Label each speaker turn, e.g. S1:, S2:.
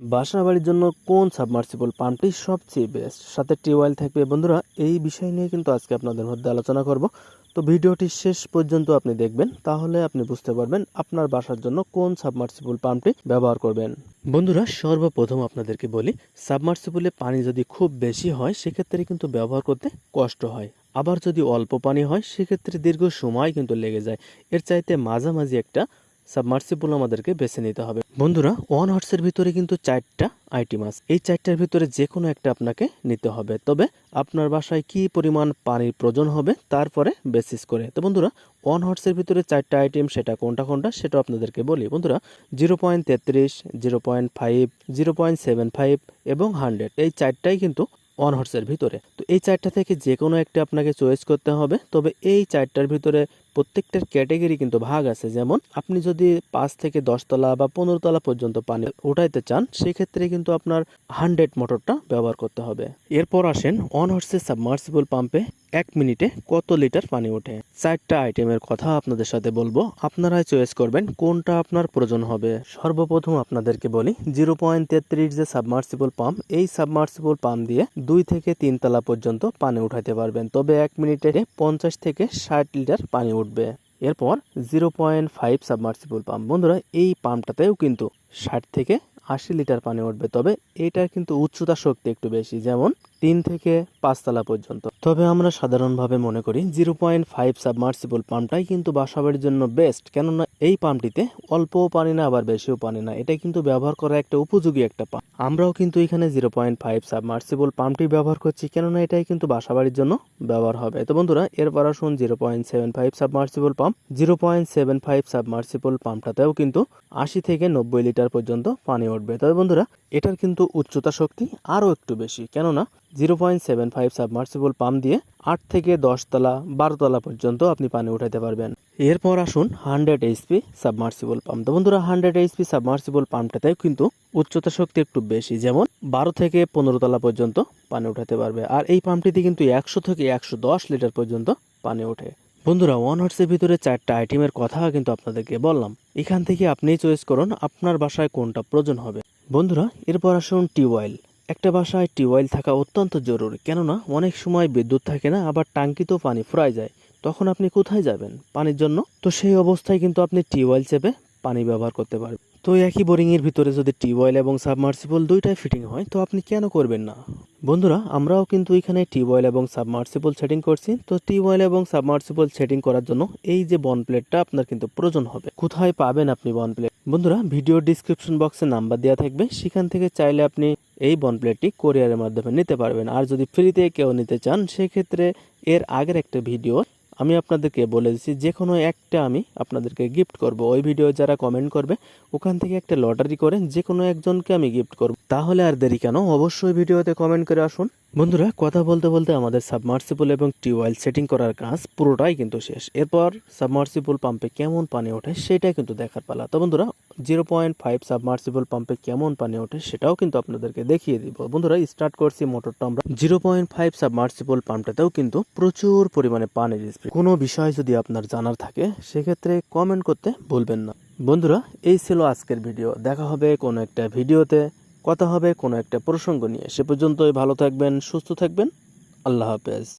S1: বাসা বাড়ির জন্য কোন সাবমার্সিবল পাম্পটি সবচেয়ে বেস্ট সাথে টিউবওয়েল থাকবে। বন্ধুরা, এই বিষয় নিয়ে কিন্তু আজকে আপনাদের মধ্যে আলোচনা করব। তো ভিডিওটি শেষ পর্যন্ত আপনি দেখবেন, তাহলে আপনি বুঝতে পারবেন আপনার বাসার জন্য কোন সাবমার্সিবল পাম্পটি ব্যবহার করবেন। বন্ধুরা, সর্বপ্রথম আপনাদেরকে বলি, সাবমার্সিবলে পানি যদি খুব বেশি হয়, সেক্ষেত্রে কিন্তু ব্যবহার করতে কষ্ট হয়। আবার যদি অল্প পানি হয়, সেক্ষেত্রে দীর্ঘ সময় কিন্তু লেগে যায়। এর চাইতে মাঝামাঝি একটা সাবমার্সিবল আমাদেরকে বেছে নিতে হবে। বন্ধুরা ওয়ান হর্সের ভিতরে কিন্তু চারটা আইটেম আছে এই চারটার ভিতরে যে কোনো একটা আপনাকে নিতে হবে। তবে আপনার বাসায় কি পরিমাণ পানির প্রয়োজন হবে তারপরে বেসিস করে। তো বন্ধুরা ওয়ান হর্সের ভিতরে চারটা আইটেম সেটা কোনটা কোনটা সেটা আপনাদেরকে বলি। বন্ধুরা জিরো পয়েন্ট তেত্রিশ zero point five zero point seven five এবং হান্ড্রেড এই চারটাই কিন্তু ওয়ান হর্সের ভিতরে। তো এই চারটা থেকে যে কোনো একটা আপনাকে চয়েস করতে হবে। তবে এই চারটার ভিতরে প্রত্যেকটার ক্যাটাগরি কিন্তু ভাগ আছে। যেমন আপনি যদি পাঁচ থেকে দশ তলা বা পনেরো তলা পর্যন্ত পানি উঠাইতে চান, সেক্ষেত্রে কিন্তু আপনার হান্ড্রেড মোটরটা ব্যবহার করতে হবে। এরপর আসেন অন হর্সের সাবমার্সিবল পাম্পে এক মিনিটে কত লিটার পানি ওঠে? চারটা আইটেমের কথা আপনাদের সাথে বলব। আপনারাই চয়েস করবেন কোনটা আপনার প্রয়োজন হবে। সর্বপ্রথম আপনাদেরকে বলি জিরো পয়েন্ট তেত্রিশ যে সাবমার্সিবল পাম্প এই সাবমার্সিবল পাম্প দিয়ে দুই থেকে তিন তলা পর্যন্ত পানি উঠাতে পারবেন। তবে এক মিনিটে পঞ্চাশ থেকে ষাট লিটার পানি উঠবে। এরপর zero point five submersible pump বন্ধুরা, এই পাম্পটাতেও কিন্তু ষাট থেকে আশি লিটার পানি উঠবে। তবে এটার কিন্তু উচ্চতা শক্তি একটু বেশি। যেমন তিন থেকে পাঁচতলা পর্যন্ত। তবে আমরা সাধারণভাবে মনে করি জিরো পয়েন্ট ফাইভ সাবমার্সিবল পাম্পটাই কিন্তু বাসাবাড়ির জন্য বেস্ট, কেননা এই পাম্পটিতে অল্পও পানি না, আবার বেশিও পানি না। এটা কিন্তু ব্যবহার করা একটা উপযোগী একটা পাম্প। আমরাও কিন্তু এখানে জিরো পয়েন্ট ফাইভ সাবমার্সিবল পাম্পটি ব্যবহার করছি, কেননা এটাই কিন্তু বাসাবাড়ির জন্য ব্যবহার হবে। তো বন্ধুরা, এরপর আসুন zero point seven five submersible pump. Zero point seven five submersible পাম্পটাতেও কিন্তু আশি থেকে নব্বই লিটার পর্যন্ত পানি উঠবে। তবে বন্ধুরা, এটার কিন্তু উচ্চতা শক্তি আরও একটু বেশি, কেননা zero point seven five submersible pump দিয়ে আট থেকে দশ তলা, বারো তলা পর্যন্ত আপনি পানি উঠাতে পারবেন। এরপর আসুন হান্ড্রেড এইচপি সাবমার্সিবল পাম্প। তো বন্ধুরা, হান্ড্রেড এইচপি সাবমার্সিবল পাম্পটাতেও কিন্তু উচ্চতা শক্তি একটু বেশি, যেমন বারো থেকে পনেরো তলা পর্যন্ত পানি উঠাতে পারবে। আর এই পাম্পটিতে কিন্তু একশো থেকে একশো দশ লিটার পর্যন্ত পানি ওঠে। বন্ধুরা, ওয়ান হর্সের ভিতরে চারটা আইটেমের কথা কিন্তু আপনাদেরকে বললাম। এখান থেকে আপনি চয়েস করুন আপনার বাসায় কোনটা প্রয়োজন হবে। বন্ধুরা, এরপর আসুন টিউবওয়েল। একটা বাসায় টিউবওয়েল থাকা অত্যন্ত জরুরি। কেননা, অনেক সময় বিদ্যুৎ থাকে না, আবার টাঙ্কিতেও পানি ফুরায় যায়। তখন আপনি কোথায় যাবেন? পানির জন্য? তো সেই অবস্থায় কিন্তু আপনি টিউবওয়েল চেপে পানি ব্যবহার করতে পারবেন। তো একই বোরিং এর ভিতরে যদি টিউবওয়েল এবং সাবমার্সিবল দুইটাই ফিটিং হয়, তো আপনি কেন করবেন না? বন্ধুরা, আমরাও কিন্তু এখানে টিউবওয়েল এবং সাবমার্সিবল সেটিং করছি। তো টিউবওয়েল এবং সাবমার্সিবল সেটিং করার জন্য এই যে বন প্লেটটা আপনার কিন্তু প্রয়োজন হবে। কোথায় পাবেন আপনি বন প্লেট? বন্ধুরা, ভিডিও ডিসক্রিপশন বক্সে নাম্বার দেওয়া থাকবে। সেখান থেকে চাইলে আপনি এই বন প্লেটটি কোরিয়ারের মাধ্যমে নিতে পারবেন। আর যদি ফ্রিতে কেউ নিতে চান, সেক্ষেত্রে এর আগের একটা ভিডিও আমি আপনাদেরকে বলে দিচ্ছি যে কোনো একটা আমি আপনাদেরকে গিফট করব। ওই ভিডিও যারা কমেন্ট করবে, ওখান থেকে একটা লটারি করে যে কোনো একজনকে আমি গিফট করব। তাহলে আর দেরি কেন? অবশ্যই ভিডিওতে কমেন্ট করে আসুন। বন্ধুরা, কথা বলতে বলতে আমাদের সাবমার্সিবল এবং টিউবওয়েল সেটিং করার কাজ পুরোটাই কিন্তু শেষ। এরপর সাবমার্সিবল পাম্পে কেমন পানি ওঠে, সেটাই কিন্তু দেখার পালা। তো বন্ধুরা জিরো পয়েন্ট ফাইভ সাবমার্সিবল পাম্পে কেমন পানি ওঠে সেটাও কিন্তু আপনাদেরকে দেখিয়ে দিব। বন্ধুরা স্টার্ট করছি মোটরটা আমরা। জিরো পয়েন্ট ফাইভ সাবমার্সিবল পাম্পটাতেও কিন্তু প্রচুর পরিমাণে পানির কোনো বিষয় যদি আপনার জানার থাকে, সেক্ষেত্রে কমেন্ট করতে ভুলবেন না। বন্ধুরা, এই ছিল আজকের ভিডিও দেখা হবে কোনো একটা ভিডিওতে কথা হবে কোনো একটা প্রসঙ্গ নিয়ে। সে পর্যন্তই ভালো থাকবেন, সুস্থ থাকবেন। আল্লাহ হাফেজ।